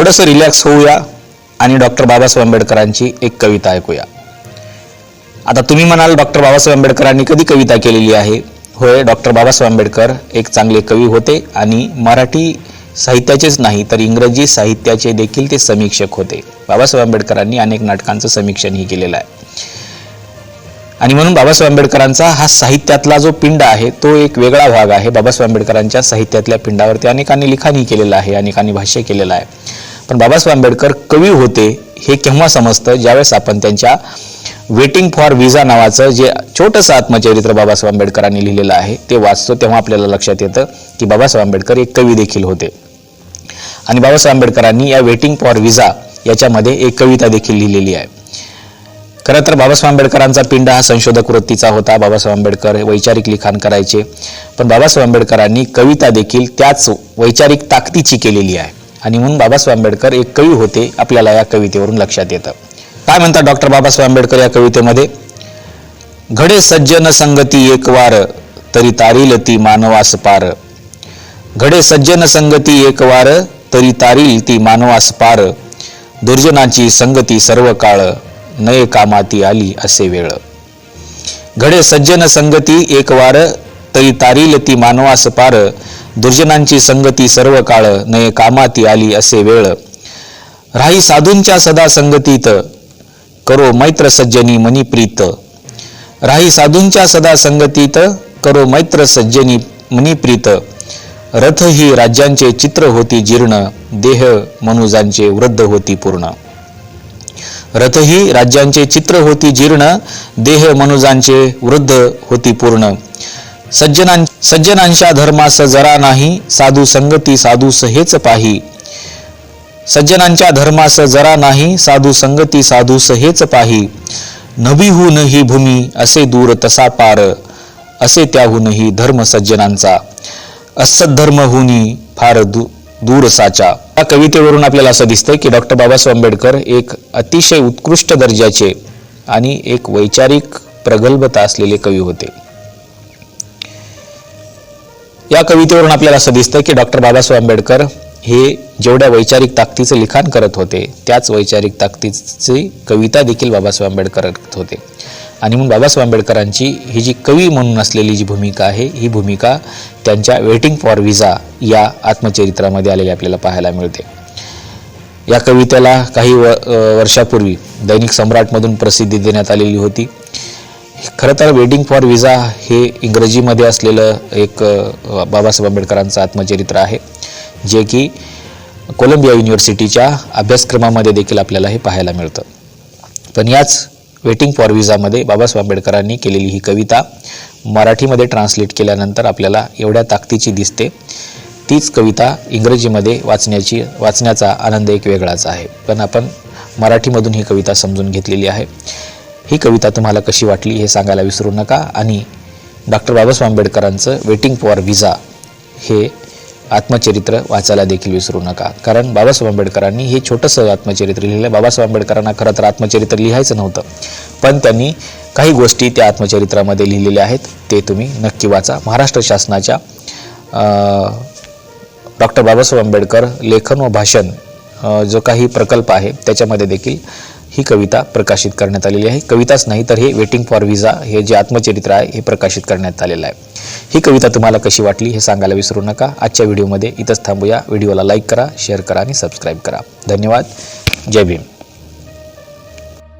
थोडंसं रिलॅक्स होऊया आणि डॉक्टर बाबासाहेब आंबेडकरांची एक कविता ऐकूया. आता तुम्ही म्हणाल डॉक्टर बाबासाहेब आंबेडकरांनी कधी कविता केलेली आहे? होय डॉक्टर बाबासाहेब आंबेडकर एक चांगले कवी होते आणि मराठी साहित्याचेच नाही तर इंग्रजी साहित्याचे देखील ते समीक्षक होते. बाबासाहेब आंबेडकरांनी अनेक नाटकांचं समीक्षणही केलेलं आहे. आणि म्हणून बाबासाहेब आंबेडकरांचा हा साहित्यातला जो पिंड आहे तो एक वेगळा भाग आहे. बाबासाहेब आंबेडकरांच्या साहित्यातल्या पिंडावरती अनेकांनी लिखाणही केलेलं आहे अनेकांनी भाष्य केलेलं आहे. पण बाबासाहेब आंबेडकर कवी होते हे केव्हा समजतं? ज्यावेळेस आपण त्यांच्या वेटिंग फॉर विजा नावाचं जे छोटंसं आत्मचरित्र बाबासाहेब आंबेडकरांनी लिहिलेलं आहे ते वाचतो तेव्हा आपल्याला लक्षात येतं की बाबासाहेब आंबेडकर एक कवी देखील होते. आणि बाबासाहेब आंबेडकरांनी या वेटिंग फॉर विजा याच्यामध्ये एक कविता देखील लिहिलेली आहे. खरं तर बाबासाहेब आंबेडकरांचा पिंड हा संशोधक वृत्तीचा होता बाबासाहेब आंबेडकर वैचारिक लिखाण करायचे. पण बाबासाहेब आंबेडकरांनी कविता देखील त्याच वैचारिक ताकदीची केलेली आहे. आणि म्हणून बाबासाहेब आंबेडकर एक कवी होते आपल्याला या कवितेवरून लक्षात येतं. काय म्हणतात डॉक्टर बाबासाहेब आंबेडकर या कवितेमध्ये? घडे सज्जन संगती एक वार तरी तारील ती मानवास पार. घडे सज्जन संगती एक वार तरी तारील ती मानवास पार. दुर्जनाची संगती सर्व काळ नये कामाती आली असे वेळ. घडे सज्जन संगती एक वार तरी तारील ती मानवास पार. दुर्जनांची संगती सर्व काळ नये कामाती आली असे वेळ. राही साधूंच्या सदा संगतीत करो मैत्र सज्जनी मनी प्रीत. राही साधूंच्या सदा संगतीत करो मैत्र सज्जनी मनी प्रीत. रथ ही राज्यांचे चित्र होती जीर्ण देह मनुजांचे वृद्ध होती पूर्ण. रथ ही राज्यांचे चित्र होती जीर्ण देह मनुजांचे वृद्ध होती पूर्ण. सज्जनां सज्जनांच्या धर्मास जरा नाही साधू संगती साधूस हेच पाही. सज्जनांच्या धर्मास जरा नाही साधू संगती साधूस हेच पाही. नभीहून ही भूमी असे दूर तसा पार. असे त्याहूनही धर्म सज्जनांचा. असद्धर्महुनी फार दू दूर साचा या कवितेवरून आपल्याला असं दिसतंय की डॉक्टर बाबासाहेब आंबेडकर एक अतिशय उत्कृष्ट दर्जाचे आणि एक वैचारिक प्रगल्भता असलेले कवी होते. या कवितेवरून आपल्याला असं दिसतं की डॉक्टर बाबासाहेब आंबेडकर हे जेवढ्या वैचारिक ताकदीचं लिखाण करत होते त्याच वैचारिक ताकदीची कविता देखील बाबासाहेब आंबेडकर करत होते. आणि म्हणून बाबासाहेब आंबेडकरांची ही जी कवी म्हणून असलेली जी भूमिका आहे ही भूमिका त्यांच्या वेटिंग फॉर विजा या आत्मचरित्रामध्ये आलेली आपल्याला पाहायला मिळते. या कवितेला काही व वर्षापूर्वी दैनिक सम्राटमधून प्रसिद्धी देण्यात आलेली होती. खरं तर वेटिंग फॉर विजा हे इंग्रजीमध्ये असलेलं एक बाबासाहेब आंबेडकरांचं आत्मचरित्र आहे जे की कोलंबिया युनिव्हर्सिटीच्या अभ्यासक्रमामध्ये देखील आपल्याला हे पाहायला मिळतं. पण याच वेटिंग फॉर विजामध्ये बाबासाहेब आंबेडकरांनी केलेली ही कविता मराठीमध्ये ट्रान्सलेट केल्यानंतर आपल्याला एवढ्या ताकदीची दिसते. तीच कविता इंग्रजीमध्ये वाचण्याची वाचण्याचा आनंद एक वेगळाच आहे. पण आपण मराठीमधून ही कविता समजून घेतलेली आहे. ही कविता तुम्हाला कशी वाटली हे सांगायला विसरू नका. आणि डॉक्टर बाबासाहेब आंबेडकरांचं वेटिंग फॉर व्हिजा हे आत्मचरित्र वाचायला देखील विसरू नका. कारण बाबासाहेब आंबेडकरांनी हे छोटंसं आत्मचरित्र लिहिलं बाबासाहेब आंबेडकरांना खरं तर आत्मचरित्र लिहायचं नव्हतं. पण त्यांनी काही गोष्टी त्या आत्मचरित्रामध्ये लिहिलेल्या आहेत ते तुम्ही नक्की वाचा. महाराष्ट्र शासनाच्या डॉक्टर बाबासाहेब आंबेडकर लेखन व भाषण जो काही प्रकल्प आहे त्याच्यामध्ये देखील ही कविता प्रकाशित करण्यात आलेली आहे. कविताच नाही तर हे वेटिंग फॉर विजा हे जे आत्मचरित्र आहे हे प्रकाशित करण्यात आलेलं आहे. ही कविता तुम्हाला कशी वाटली हे सांगायला विसरू नका. आजच्या व्हिडिओमध्ये इथंच थांबूया. व्हिडिओला लाईक करा शेअर करा आणि सबस्क्राईब करा. धन्यवाद. जय भीम.